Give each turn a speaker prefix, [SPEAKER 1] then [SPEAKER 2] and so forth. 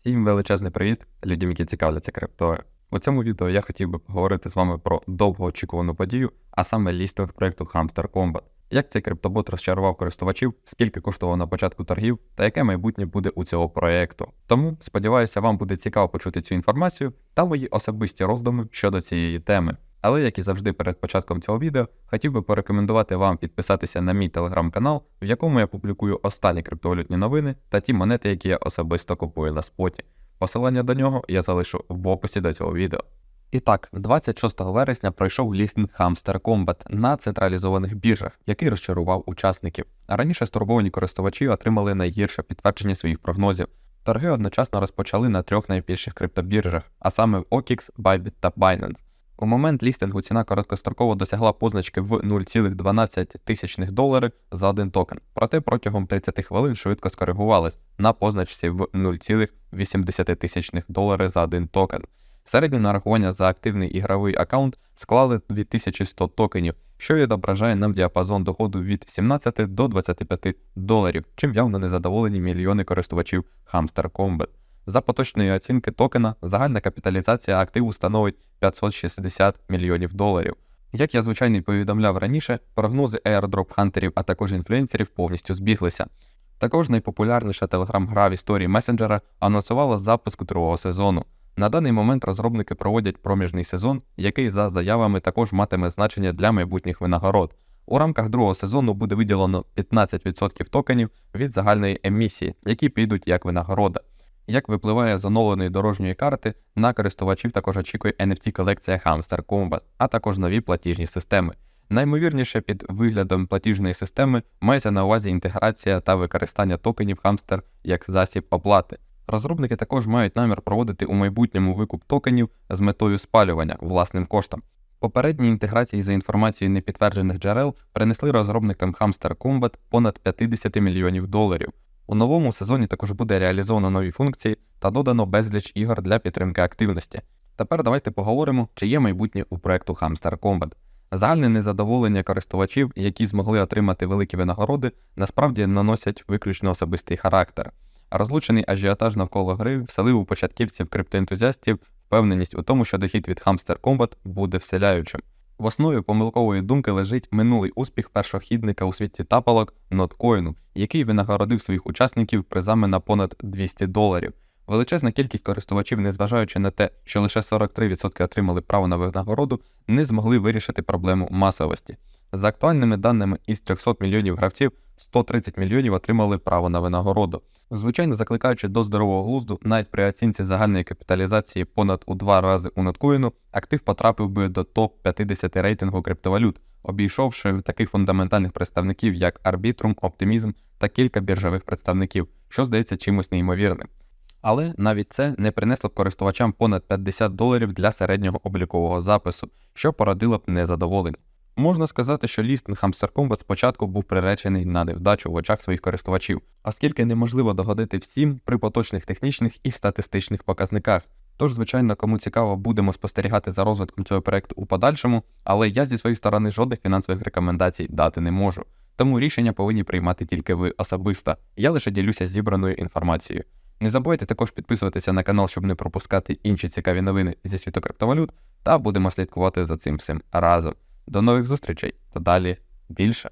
[SPEAKER 1] Всім величезний привіт, людям, які цікавляться криптою. У цьому відео я хотів би поговорити з вами про довгоочікувану подію, а саме лістинг проекту Hamster Combat. Як цей криптобот розчарував користувачів, скільки коштував на початку торгів та яке майбутнє буде у цього проекту. Тому сподіваюся, вам буде цікаво почути цю інформацію та мої особисті роздуми щодо цієї теми. Але, як і завжди, перед початком цього відео хотів би порекомендувати вам підписатися на мій телеграм-канал, в якому я публікую останні криптовалютні новини та ті монети, які я особисто купую на споті. Посилання до нього я залишу в описі до цього відео. І так, 26 вересня пройшов лістинг Hamster Combat на централізованих біржах, який розчарував учасників. Раніше стурбовані користувачі отримали найгірше підтвердження своїх прогнозів. Торги одночасно розпочали на трьох найбільших криптобіржах, а саме в OKX, Bybit та Binance. У момент лістингу ціна короткостроково досягла позначки в 0,12 тисячних долари за один токен, проте протягом 30 хвилин швидко скоригувалась на позначці в 0,8 тисячних долари за один токен. Середнє нарахування за активний ігровий аккаунт склали 2100 токенів, що відображає нам діапазон доходу від 17 до 25 доларів, чим явно незадоволені мільйони користувачів Hamster Combat. За поточної оцінки токена загальна капіталізація активу становить 560 мільйонів доларів. Як я звичайно повідомляв раніше, прогнози airdrop хантерів, а також інфлюенсерів повністю збіглися. Також найпопулярніша телеграм-гра в історії месенджера анонсувала запуск другого сезону. На даний момент розробники проводять проміжний сезон, який за заявами також матиме значення для майбутніх винагород. У рамках другого сезону буде виділено 15% токенів від загальної емісії, які підуть як винагорода. Як випливає з оновленої дорожньої карти, на користувачів також очікує NFT-колекція Hamster Combat, а також нові платіжні системи. Наймовірніше під виглядом платіжної системи мається на увазі інтеграція та використання токенів Hamster як засіб оплати. Розробники також мають намір проводити у майбутньому викуп токенів з метою спалювання власним коштом. Попередні інтеграції за інформацією непідтверджених джерел принесли розробникам Hamster Combat понад 50 мільйонів доларів. У новому сезоні також буде реалізовано нові функції та додано безліч ігор для підтримки активності. Тепер давайте поговоримо, чи є майбутнє у проекту Hamster Combat. Загальне незадоволення користувачів, які змогли отримати великі винагороди, насправді наносять виключно особистий характер. Розлучений ажіотаж навколо гри вселив у початківців криптоентузіастів впевненість у тому, що дохід від Hamster Combat буде вселяючим. В основі помилкової думки лежить минулий успіх першохідника у світі тапалок ноткоїну, який винагородив своїх учасників призами на понад 200 доларів. Величезна кількість користувачів, незважаючи на те, що лише 43% отримали право на винагороду, не змогли вирішити проблему масовості. За актуальними даними із 300 мільйонів гравців, 130 мільйонів отримали право на винагороду. Звичайно, закликаючи до здорового глузду, навіть при оцінці загальної капіталізації понад у два рази у ноткоїну, актив потрапив би до топ-50 рейтингу криптовалют, обійшовши таких фундаментальних представників, як Arbitrum, Optimism та кілька біржових представників, що здається чимось неймовірним. Але навіть це не принесло б користувачам понад 50 доларів для середнього облікового запису, що породило б незадоволення. Можна сказати, що лістинг Hamster спочатку був приречений на невдачу в очах своїх користувачів, оскільки неможливо догодити всім при поточних технічних і статистичних показниках. Тож, звичайно, кому цікаво, будемо спостерігати за розвитком цього проекту у подальшому, але я зі своєї сторони жодних фінансових рекомендацій дати не можу. Тому рішення повинні приймати тільки ви особисто. Я лише ділюся зібраною інформацією. Не забувайте також підписуватися на канал, щоб не пропускати інші цікаві новини зі світу криптовалют, та будемо слідкувати за цим всім разом. До нових зустрічей та далі більше.